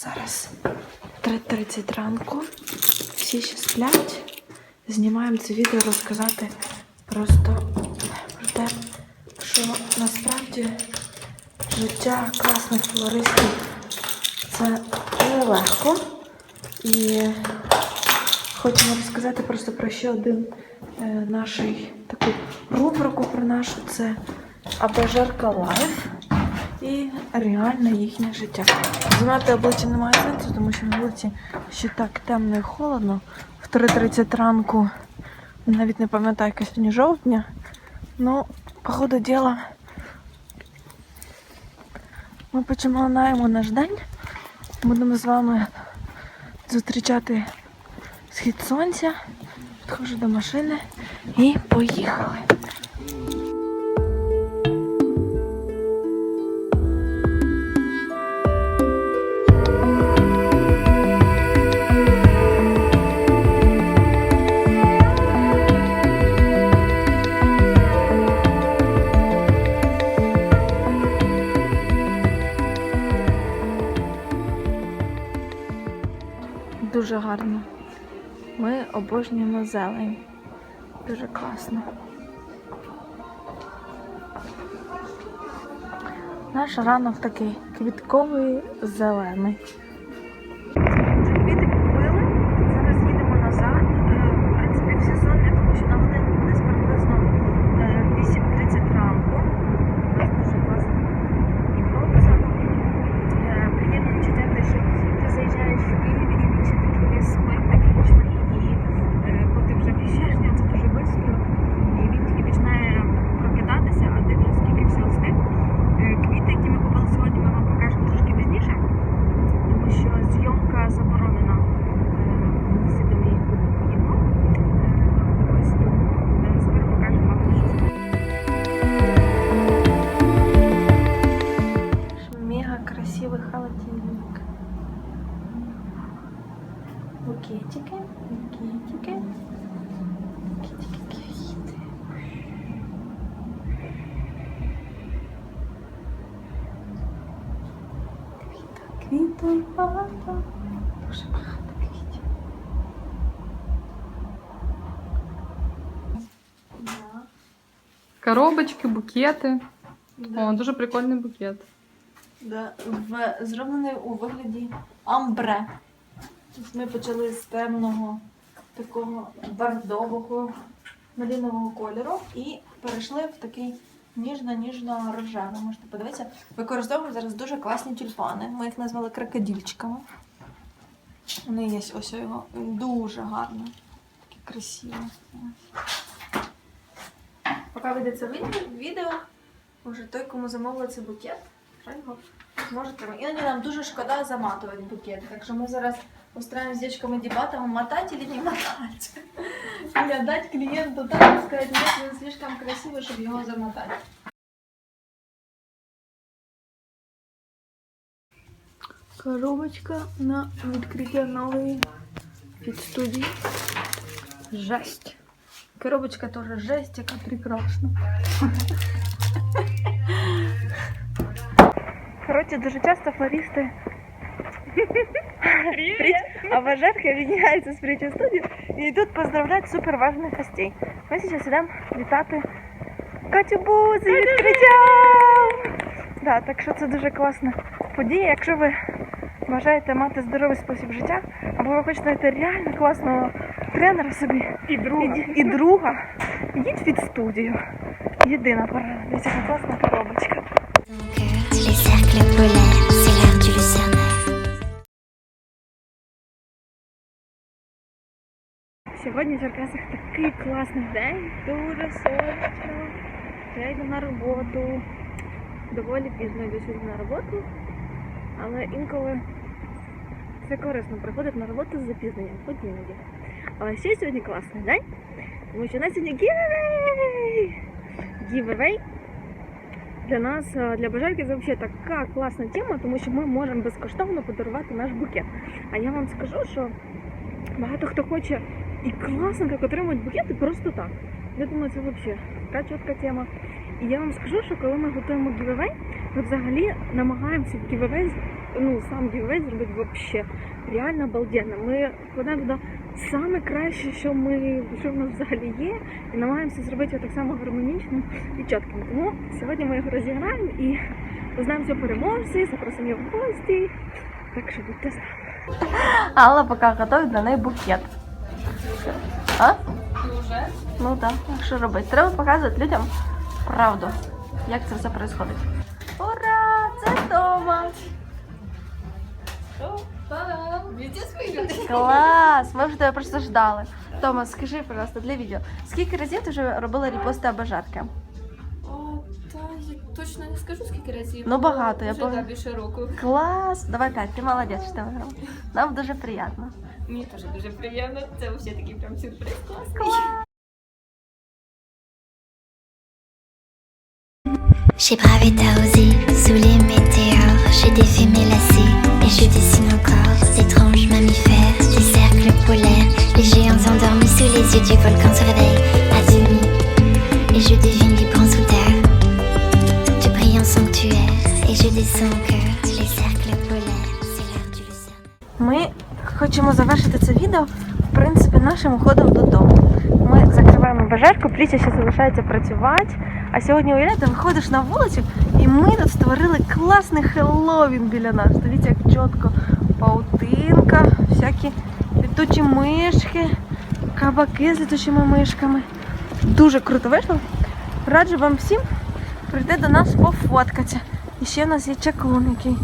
Зараз 3.30 ранку. Всі ще сплять. Знімаємо це відео розказати просто про те, що насправді життя класних флористів це нелегко. І хочемо розказати просто про ще один е, наш таку рубрику про нашу це Абажарка Лайф і реальне їхнє життя. Знати обличчя немає сенсу, тому що на вулиці ще так темно і холодно. В 3.30 ранку навіть не пам'ятаю, яка сьогодні жовтня. Ну, по ходу діла ми починаємо наш день. Будемо з вами зустрічати схід сонця. Підходжу до машини і поїхали. Дуже гарно. Ми обожнюємо зелень. Дуже класно. Наш ранок такий квітковий зелений. Букетики, квіти. Квіта, квітів багато. Дуже багато квітів. Коробочки, букети. Да. О, дуже прикольний букет. Да, в, зроблений у вигляді амбре. Ми почали з темного такого бордового малинового кольору і перейшли в такий ніжно-ніжно-рожевий. Можете подивитися. Використовуємо зараз дуже класні тюльпани. Ми їх назвали крокодильчиками. Вони є ось його. Дуже гарно. Такі красиві. Поки ведеться від- відео, може той, кому замовили цей букет, зможете. Іноді нам дуже шкода заматувати букет. Так що ми зараз устраиваем с девочками дебаты, мотать или не мотать. Или отдать клиенту так и сказать, нет, он слишком красивый, чтобы его замотать. Коробочка на відкриття нової студії. Жесть. Коробочка тоже жесть, яка прекрасна. Коротше, дуже часто флористи Привет. Обожарка объединяется с Притчей студией и идут поздравлять супер важных гостей. Мы сейчас идем вітати Катю Бу з відкриттям! Да, так що це дуже класна подія. Якщо ви бажаєте мати здоровий спосіб життя, або ви хочете знайти реально класного тренера собі І друга. і, і друга, йдіть від студію. Єдина пора. Дивіться, яка класна коробочка. Сьогодні в Черкасах такий класний день, дуже сонячно. Я йду на роботу. Доволі пізно йду сьогодні на роботу, але інколи це корисно приходити на роботу з запізненням, хоч іноді. Але ще сьогодні класний день, тому що у нас сьогодні гівевей! Гівевей для нас, е, для бажальки, це взагалі така класна тема, тому що ми можемо безкоштовно подарувати наш букет. А я вам скажу, що багато хто хоче і класно так отримують букети просто так. Я думаю, це взагалі така чітка тема. І я вам скажу, що коли ми готуємо гівевей, ми взагалі намагаємося гівевей ну, сам гівець зробити вообще реально обалденно. Ми вкладаємо туди саме краще, що ми що в нас взагалі є, і намагаємося зробити його так само гармонічним і чітким. Тому сьогодні ми його розіграємо і познаємося переможці, запросимо його в гості. Так що будьте з нами. Алла поки готує для неї букет. А? Ну так, а що робити? Треба показувати людям правду, як це все відбувається. Ура! Це Тома! Клас! Ми вже тебе просто ждали. Тома, скажи, пожалуйста, для відео, скільки разів ти вже робила репости обожатки? О, та я точно не скажу скільки разів. Ну, багато, я вже, пам'ятаю. да, більше року. Клас! Давай п'ять, ти молодець, що ти виграла. Нам дуже приємно. Мені теж дуже приємно. Це взагалі такий прям сюрприз класний. J'ai bravé Taosi sous les météores. J'ai défait mes lacets et je dessine encore d'étranges mammifères, des cercles polaires. Les géants endormis sous les yeux du volcan se réveillent à demi. Et je devine libre sous terre, de brillants sanctuaires. Et je descends au cœur les cercles polaires. C'est l'heure du lucerne. Ми хочемо завершити це відео, в принципі, нашим уходом додому. Ми закриваємо бажарку, Пріся ще залишається працювати. А сьогодні уявляєте, виходиш на вулицю, і ми тут створили класний Хеллоуін біля нас. Дивіться, як чітко паутинка, всякі літучі мишки, кабаки з літучими мишками. Дуже круто вийшло. Раджу вам всім прийти до нас пофоткатися. І ще в нас є чаклун, який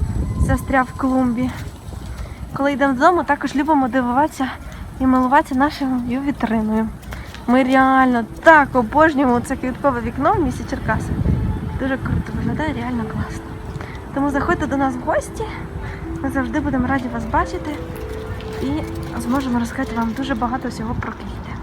застряв в клумбі. Коли йдемо додому, також любимо дивуватися і милуватися нашою вітриною. Ми реально так обожнюємо це квіткове вікно в місті Черкаси. Дуже круто виглядає, реально класно. Тому заходьте до нас в гості. Ми завжди будемо раді вас бачити і зможемо розказати вам дуже багато всього про квіти.